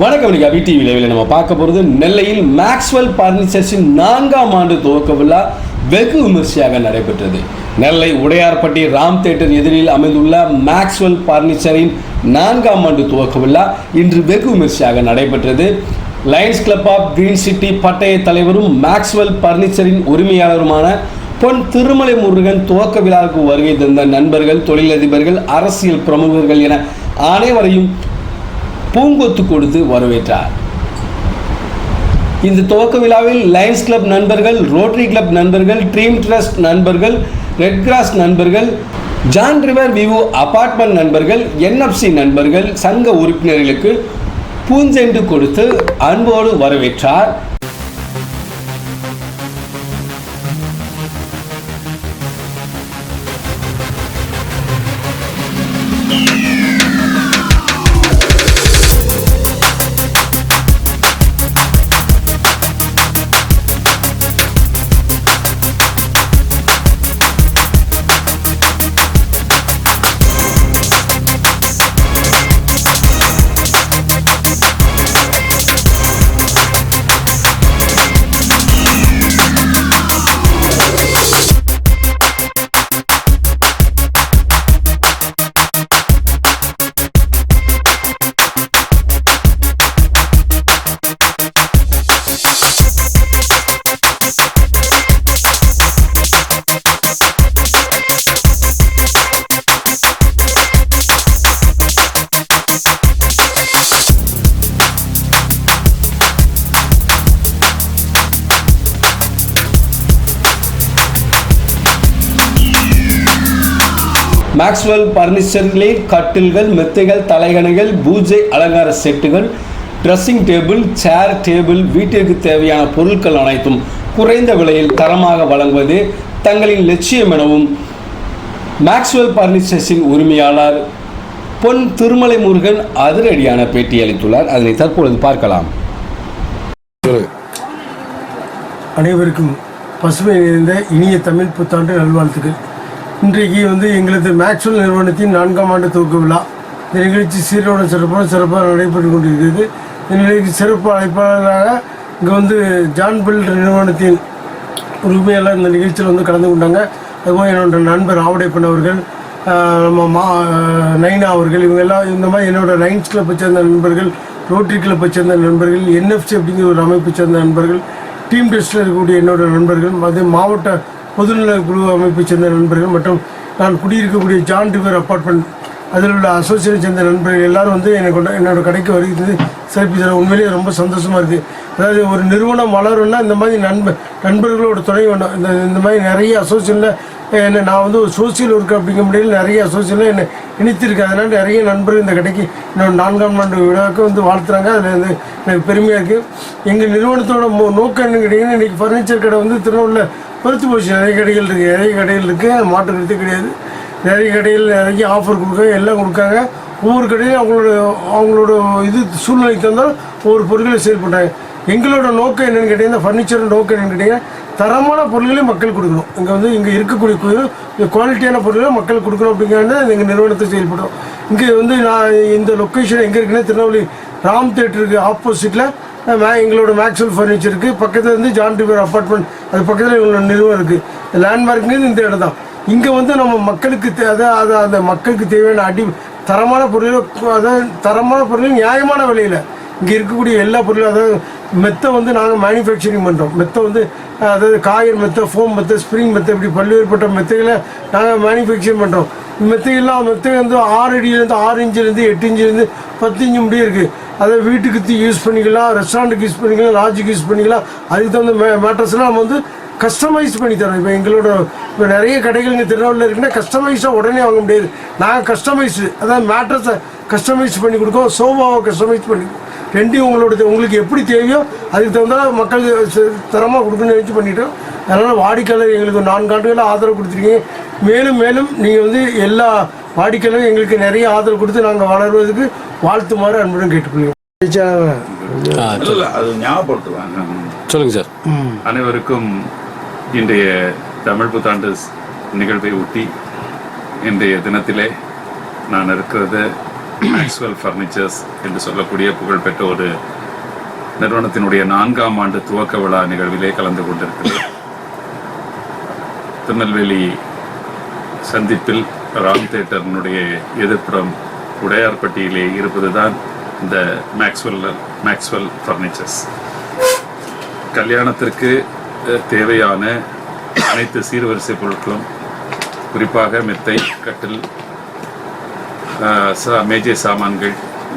வணக்கம் இன்னைக்கு அபி டிவி விளைவில் நம்ம பார்க்க போகிறது நெல்லையில் மேக்ஸ்வெல் பர்னிச்சர்ஸின் நான்காம் ஆண்டு துவக்க விழா வெகு விமர்சையாக நடைபெற்றது. நெல்லை உடையார்பட்டி ராம் தேட்டர் எதிரில் அமைந்துள்ள மேக்ஸ்வெல் பர்னிச்சரின் நான்காம் ஆண்டு துவக்க விழா இன்று வெகு விமர்சையாக நடைபெற்றது. Lions club of green city பட்டய தலைவரும் மேக்ஸ்வெல் பர்னிச்சரின் உரிமையாளருமான பொன் திருமலை முருகன் துவக்க விழாவுக்கு வருகை தந்த நண்பர்கள் தொழிலதிபர்கள் அரசியல் பிரமுகர்கள் என அனைவரையும் பூங்கொத்து கொடுத்து வரவேற்றார். இந்த துவக்க விழாவில் லயன்ஸ் கிளப் நண்பர்கள் ரோட்டரி கிளப் நண்பர்கள் ட்ரீம் ட்ரஸ்ட் நண்பர்கள் ரெட் கிராஸ் நண்பர்கள் ஜான் ரிவர் விவோ அபார்ட்மெண்ட் நண்பர்கள் என்எஃப்சி நண்பர்கள் சங்க உறுப்பினர்களுக்கு பூஞ்செண்டு கொடுத்து அன்போடு வரவேற்றார். மேக்ஸ்வெல் பர்னிச்சர்லே கட்டில்கள் மெத்தைகள் தலைகணைகள் பூஜை அலங்கார செட்டுகள் ட்ரெஸ்ஸிங் டேபிள் சேர் டேபிள் வீட்டிற்கு தேவையான பொருட்கள் அனைத்தும் குறைந்த விலையில் தரமாக வழங்குவது தங்களின் லட்சியம் எனவும் மேக்ஸ்வெல் பர்னிச்சர்ஸின் உரிமையாளர் பொன் திருமலை முருகன் அதிரடியான பேட்டி அளித்துள்ளார். அதனை தற்பொழுது பார்க்கலாம். அனைவருக்கும் பசுமை நிறைந்த இனிய தமிழ் புத்தாண்டு நல்வாழ்த்துக்கள். இன்றைக்கு வந்து எங்களது மேக்ஸ்வெல் நிறுவனத்தின் நான்காம் ஆண்டு துவக்க விழா. இந்த நிகழ்ச்சி சீரோட சிறப்பாக சிறப்பாக நடைபெற்று கொண்டிருக்கிறது. இந்த நிலைக்கு சிறப்பு அழைப்பாளராக இங்கே வந்து ஜான் பில்ட் நிறுவனத்தின் உரிமையாளர் இந்த நிகழ்ச்சியில் வந்து கலந்து கொண்டாங்க. அதுபோல் என்னோட நண்பர் ஆவடைப்பன் அவர்கள் நம்ம மா நைனா அவர்கள் இவங்க எல்லாம் இந்த மாதிரி என்னோடய லைன்ஸ் கிளப்பை சேர்ந்த நண்பர்கள் ரோட்டரி கிளப்பை சேர்ந்த நண்பர்கள் என்எஃப்சி அப்படிங்கிற ஒரு அமைப்பை சேர்ந்த நண்பர்கள் டீம் டெஸ்ட்டில் இருக்கக்கூடிய என்னோடய நண்பர்கள் அதே மாவட்ட பொதுநல குழு அமைப்பை சேர்ந்த நண்பர்கள் மற்றும் நான் குடியிருக்கக்கூடிய ஜான் டிவர் அப்பார்ட்மெண்ட் அதில் உள்ள அசோசியேஷன் சேர்ந்த நண்பர்கள் எல்லாரும் வந்து எனக்கு கொண்ட- என்னோட கடைக்கு வருகிறது. சிறப்பிச்சார் உண்மையிலேயே ரொம்ப சந்தோஷமாக இருக்குது அதாவது ஒரு நிறுவனம் வளரும்னா இந்த மாதிரி நண்பர் நண்பர்களோட துணை வேணும் இந்த இந்த மாதிரி நிறைய அசோசியேஷனில் என்ன நான் வந்து ஒரு சோசியல் ஒர்க் அப்படிங்கிற முடியல நிறைய அசோசியலில் என்னை இணைத்திருக்கேன் அதனால் நிறைய நண்பர்கள் இந்த கடைக்கு என்னோட நான்காம் ஆண்டு விழாவுக்கு வந்து வாழ்த்துறாங்க. அதில் வந்து எனக்கு பெருமையாக இருக்குது எங்கள் நிறுவனத்தோட மோ நோக்கம் என்னன்னு கேட்டிங்கன்னா இன்றைக்கி ஃபர்னிச்சர் கடை வந்து திருநெல்வேலியில் பருத்து போச்சு நிறைய கடைகள் இருக்குது நிறைய கடைகள் இருக்குது மாற்று கருத்து கிடையாது. நிறைய கடையில் நிறைய ஆஃபர் கொடுக்காங்க. எல்லாம் கொடுக்காங்க. ஒவ்வொரு கடையிலும் அவங்களோட அவங்களோட இது சூழ்நிலைக்கு தந்தால் ஒவ்வொரு பொருட்களை சேல் பண்ணுறாங்க எங்களோட நோக்கம் என்னென்னு கேட்டிங்கன்னா ஃபர்னிச்சர் நோக்கம் என்னென்னு கேட்டிங்கன்னா தரமான பொருட்களையும் மக்கள் கொடுக்கணும். இங்கே வந்து இங்கே இருக்கக்கூடிய குவாலிட்டியான பொருள்களை மக்கள் கொடுக்கணும் அப்படிங்கிறது எங்கள் நிறுவனத்தை செயல்படுறோம் இங்கே வந்து நான் இந்த லொக்கேஷன் எங்கே இருக்குன்னா திருநெல்வேலி ராம் தேட்டருக்கு ஆப்போசிட்டில் எங்களோட மேக்ஸ்வெல் ஃபர்னிச்சர் இருக்குது பக்கத்தில் இருந்து ஜான் டிபர் அப்பார்ட்மெண்ட் அது பக்கத்தில் எங்களோட நிறுவனம் இருக்குது லேண்ட்மார்க்குங்கிறது இந்த இடம் தான் இங்கே வந்து நம்ம மக்களுக்கு தே- அதான் அந்த மக்களுக்கு தேவையான அடி தரமான பொருள்கள் அதாவது தரமான பொருள் நியாயமான விலையில் இங்கே இருக்கக்கூடிய எல்லா பொருளும் அதாவது மெத்தை வந்து நாங்கள் மேனுஃபேக்சரிங் பண்ணுறோம் மெத்தை வந்து அதாவது காயர் மெத்தை ஃபோம் மெத்தை ஸ்ப்ரிங் மெத்தை இப்படி பல்வேறுபட்ட மெத்தைகளை நாங்கள் மேனுஃபேக்சரிங் பண்ணுறோம் மெத்தையெல்லாம் மெத்தை வந்து ஆறு அடியிலேருந்து ஆறு இன்ச்சிலேருந்து எட்டு இன்ச்சிலேருந்து பத்து இன்ச்சு முடியும் இருக்குது அதை வீட்டுக்கு யூஸ் பண்ணிக்கலாம் ரெஸ்டாரண்ட்டுக்கு யூஸ் பண்ணிக்கலாம் லாட்ஜுக்கு யூஸ் பண்ணிக்கலாம். அதுக்கு தகுந்த மே மேட்ரஸ்லாம் நம்ம வந்து கஸ்டமைஸ் பண்ணி தரோம் இப்போ எங்களோட இப்போ நிறைய கடைகள் இங்கே திருநெல்வேலியில் இருக்குன்னா கஸ்டமைஸாக உடனே வாங்க முடியாது. நாங்கள் கஸ்டமைஸு அதாவது மேட்ரஸை கஸ்டமைஸ் பண்ணி கொடுக்கோம். சோஃபாவை கஸ்டமைஸ் பண்ணி ரெண்டையும் உங்களோட உங்களுக்கு எப்படி தேவையோ அதுக்கு தகுந்த மக்களுக்கு தரமாக கொடுக்கணும்னு நினச்சி பண்ணிட்டோம். அதனால் வாடிக்கையாளர் எங்களுக்கு நான்கு ஆண்டுகளாக ஆதரவு கொடுத்துருக்கீங்க. மேலும் மேலும் நீங்கள் வந்து எல்லா வாடிக்கையாளரும் எங்களுக்கு நிறைய ஆதரவு கொடுத்து நாங்கள் வளர்வதற்கு வாழ்த்துமாறு அன்புடன் கேட்டுக்கொள்கிறோம். அது ஞாபகப்படுத்துவாங்க சொல்லுங்க சார். அனைவருக்கும் இன்றைய தமிழ் புத்தாண்டு நிகழ்வை ஒட்டி இன்றைய தினத்திலே நான் இருக்கிறது மேக்ஸ்வெல் ஃபர்னிச்சர்ஸ் என்று சொல்லக்கூடிய புகழ்பெற்ற ஒரு நிறுவனத்தினுடைய நான்காம் ஆண்டு துவக்க விழா நிகழ்விலே கலந்து கொண்டிருக்கிறது திருநெல்வேலி சந்திப்பில் ராம் தேட்டர்னுடைய எதிர்ப்புறம் உடையார்பட்டியிலே இருப்பதுதான் இந்த மேக்ஸ்வெல் மேக்ஸ்வெல் ஃபர்னிச்சர்ஸ் கல்யாணத்திற்கு தேவையான அனைத்து சீர்வரிசை பொருட்களும் குறிப்பாக மெத்தை கட்டில் மேஜை சாமான்கள்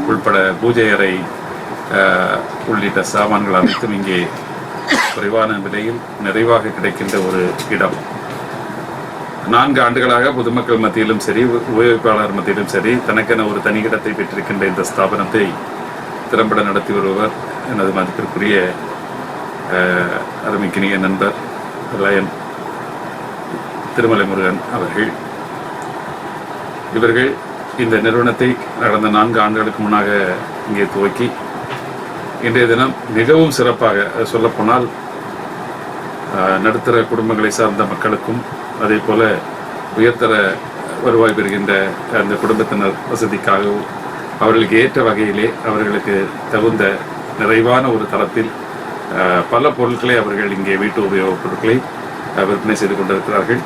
உள்பட பூஜை அறை உள்ளிட்ட சாமான்கள் அனைத்தும் இங்கே குறைவான விலையில் நிறைவாக கிடைக்கின்ற ஒரு இடம். நான்கு ஆண்டுகளாக பொதுமக்கள் மத்தியிலும் சரி உபயோகிப்பாளர் மத்தியிலும் சரி தனக்கென ஒரு தனி இடத்தை பெற்றிருக்கின்ற இந்த ஸ்தாபனத்தை திறம்பட நடத்தி வருபவர் எனது மதிப்பிற்குரிய அஹ், அருமைக்கினிய நண்பர் லயன் திருமலை முருகன் அவர்கள். இவர்கள் இந்த நிறுவனத்தை நடந்த நான்கு ஆண்டுகளுக்கு முன்னாக இங்கே துவக்கி இன்றைய தினம் மிகவும் சிறப்பாக சொல்லப்போனால் ஆஹ், நடுத்தர குடும்பங்களை சார்ந்த மக்களுக்கும் அதே போல உயர்தர வருவாய் பெறுகின்ற அந்த குடும்பத்தினர் வசதிக்காகவும் அவர்களுக்கு ஏற்ற வகையிலே அவர்களுக்கு தகுந்த நிறைவான ஒரு தரத்தில் பல பொருட்களை அவர்கள் இங்கே வீட்டு உபயோகப் பொருட்களை விற்பனை செய்து கொண்டிருக்கிறார்கள்.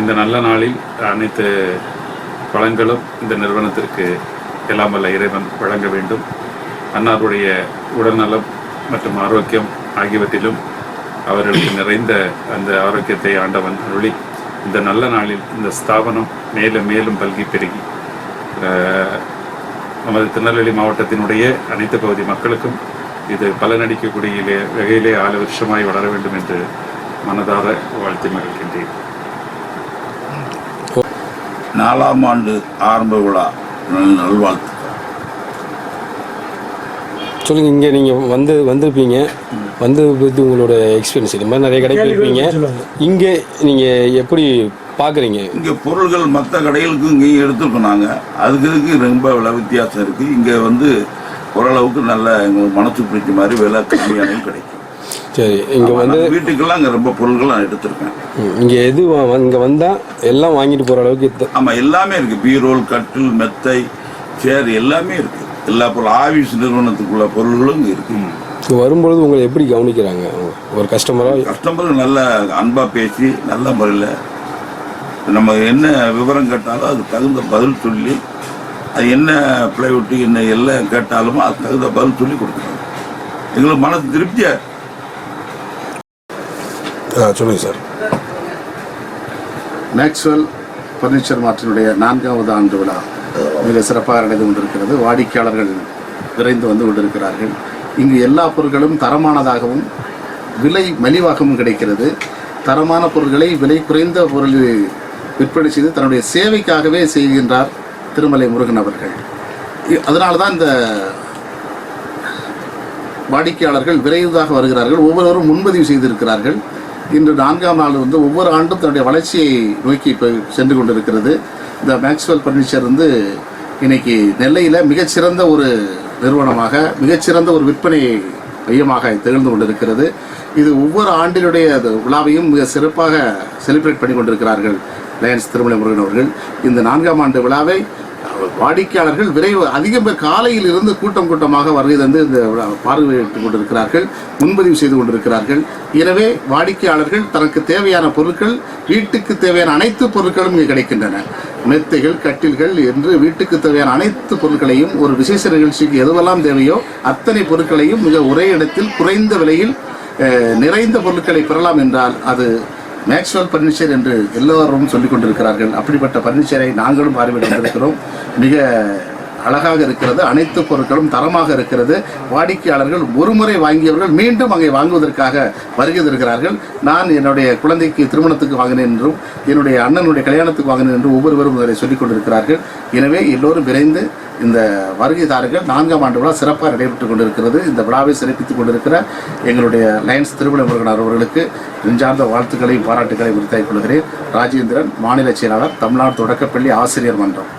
இந்த நல்ல நாளில் அனைத்து வளங்களும் இந்த நிறுவனத்திற்கு எல்லாம் வல்ல இறைவன் வழங்க வேண்டும். அன்னாருடைய உடல்நலம் மற்றும் ஆரோக்கியம் ஆகியவற்றிலும் அவர்களுக்கு நிறைந்த அந்த ஆரோக்கியத்தை ஆண்டவன் அருளி. இந்த நல்ல நாளில் இந்த ஸ்தாபனம் மேலும் மேலும் பல்கி பெருகி. நமது திருநெல்வேலி மாவட்டத்தினுடைய அனைத்து பகுதி மக்களுக்கும் இது பலனடிக்கக்கூடிய வகையிலே ஆறு வருஷமாய் வளர வேண்டும் என்று மனதார வாழ்த்தி மகிழ்கின்றேன். நாலாம் ஆண்டு ஆரம்ப விழா. நல்வாழ்த்து நல்வாழ்த்துக்கள் சொல்லுங்க இங்கே நீங்கள் வந்து வந்திருப்பீங்க. வந்து பற்றி உங்களோட எக்ஸ்பீரியன்ஸ் இது மாதிரி நிறைய கடைக்கு இருப்பீங்க. இங்கே நீங்கள் எப்படி பார்க்குறீங்க இங்கே பொருள்கள் மற்ற கடைகளுக்கும் இங்கேயும் எடுத்துருக்கோம் நாங்கள் அதுக்கு இதுக்கு ரொம்ப விலை வித்தியாசம் இருக்குது இங்கே வந்து ஓரளவுக்கு நல்ல எங்களுக்கு மனசு பிடிச்ச மாதிரி விலை கம்மியானவும் கிடைக்கும். சரி இங்கே வந்து வீட்டுக்கெல்லாம் இங்கே ரொம்ப பொருள்கள் நான் எடுத்திருக்கேன் இங்கே எது இங்கே வந்தால் எல்லாம் வாங்கிட்டு போகிற அளவுக்கு ஆமாம் எல்லாமே இருக்குது பீரோல் கட்டில் மெத்தை சேர் எல்லாமே இருக்குது எல்லா பொருள் ஆபீஸ் நிறுவனத்துக்குள்ள பொருள்களும் இங்கே இருக்குது இங்க வரும்பொழுது உங்களை எப்படி கவனிக்கிறாங்க? ஒரு கஸ்டமராக கஸ்டமர் நல்ல அன்பா பேசி நல்ல முறையில் நம்ம என்ன விவரம் கேட்டாலும் அது தகுந்த பதில் சொல்லி அது என்ன பிளைவுட்டு என்ன எல்லாம் கேட்டாலும் அது தகுந்த பதில் சொல்லி கொடுக்குறாங்க எங்களுக்கு மனசு திருப்தியா? இருக்கு. சொல்லுங்கள் சார். மேக்ஸ்வெல் ஃபர்னிச்சர் மார்ட்டினுடைய நான்காவது ஆண்டு விழா. மிக சிறப்பாக நடந்து கொண்டிருக்கிறது. வாடிக்கையாளர்கள் விரைந்து வந்து கொண்டிருக்கிறார்கள். இங்கு எல்லா பொருட்களும் தரமானதாகவும் விலை மலிவாகவும் கிடைக்கிறது. தரமான பொருட்களை விலை குறைந்த பொருளில் விற்பனை செய்து தன்னுடைய சேவைக்காகவே செய்கின்றார் திருமலை முருகன் அவர்கள். அதனால தான் இந்த வாடிக்கையாளர்கள் விரைவாக வருகிறார்கள். ஒவ்வொருவரும் முன்பதிவு செய்திருக்கிறார்கள். இன்று நான்காம் நாள் வந்து ஒவ்வொரு ஆண்டும் தன்னுடைய வளர்ச்சியை நோக்கி இப்போ சென்று கொண்டிருக்கிறது. இந்த மேக்ஸ்வெல் பர்னிச்சர் வந்து இன்னைக்கு நெல்லையில் மிகச்சிறந்த ஒரு நிறுவனமாக மிகச்சிறந்த ஒரு விற்பனை மையமாக திகழ்ந்து கொண்டிருக்கிறது. இது ஒவ்வொரு ஆண்டினுடைய அது விழாவையும் மிக சிறப்பாக செலிப்ரேட் பண்ணி கொண்டிருக்கிறார்கள். லயன்ஸ் திருமலை முருகன் அவர்கள். இந்த நான்காம் ஆண்டு விழாவை வாடிக்கையாளர்கள் விரைவு அதிகம் பேர் காலையில் இருந்து கூட்டம் கூட்டமாக வருகை தந்து இந்த பார்வையிட்டுக் கொண்டிருக்கிறார்கள் முன்பதிவு செய்து கொண்டிருக்கிறார்கள். எனவே வாடிக்கையாளர்கள் தனக்கு தேவையான பொருட்கள் வீட்டுக்கு தேவையான அனைத்து பொருட்களும் இங்கே கிடைக்கின்றன. மெத்தைகள் கட்டில்கள் என்று வீட்டுக்கு தேவையான அனைத்து பொருட்களையும் ஒரு விசேஷ நிகழ்ச்சிக்கு எதுவெல்லாம் தேவையோ அத்தனை பொருட்களையும் மிக ஒரே இடத்தில் குறைந்த விலையில் நிறைந்த பொருட்களை பெறலாம் என்றால் அது மேக்ஸ்வெல் பர்னிச்சர் என்று எல்லோரும் சொல்லிக் கொண்டிருக்கிறார்கள் அப்படிப்பட்ட பர்னிச்சரை நாங்களும் பார்வையிட்டிருக்கிறோம் மிக அழகாக இருக்கிறது. அனைத்து பொருட்களும் தரமாக இருக்கிறது. வாடிக்கையாளர்கள் ஒருமுறை வாங்கியவர்கள் மீண்டும் அங்கே வாங்குவதற்காக வருகை தருகிறார்கள். நான் என்னுடைய குழந்தைக்கு திருமணத்துக்கு வாங்கினேன் என்றும் என்னுடைய அண்ணனுடைய கல்யாணத்துக்கு வாங்கினேன் என்றும் ஒவ்வொருவரும் அதை சொல்லிக் கொண்டிருக்கிறார்கள். எனவே எல்லோரும் விரைந்து இந்த வருகைதாரர்கள் நான்காம் ஆண்டு விழா சிறப்பாக நடைபெற்றுக் கொண்டிருக்கிறது. இந்த விழாவை சிறப்பித்துக் கொண்டிருக்கிற எங்களுடைய லயன்ஸ் திருமண முருகனார் அவர்களுக்கு நெஞ்சார்ந்த வாழ்த்துக்களையும் பாராட்டுகளையும் உறுதியாக கொள்கிறேன். ராஜேந்திரன் மாநில செயலாளர் தமிழ்நாடு தொடக்கப்பள்ளி ஆசிரியர் மன்றம்.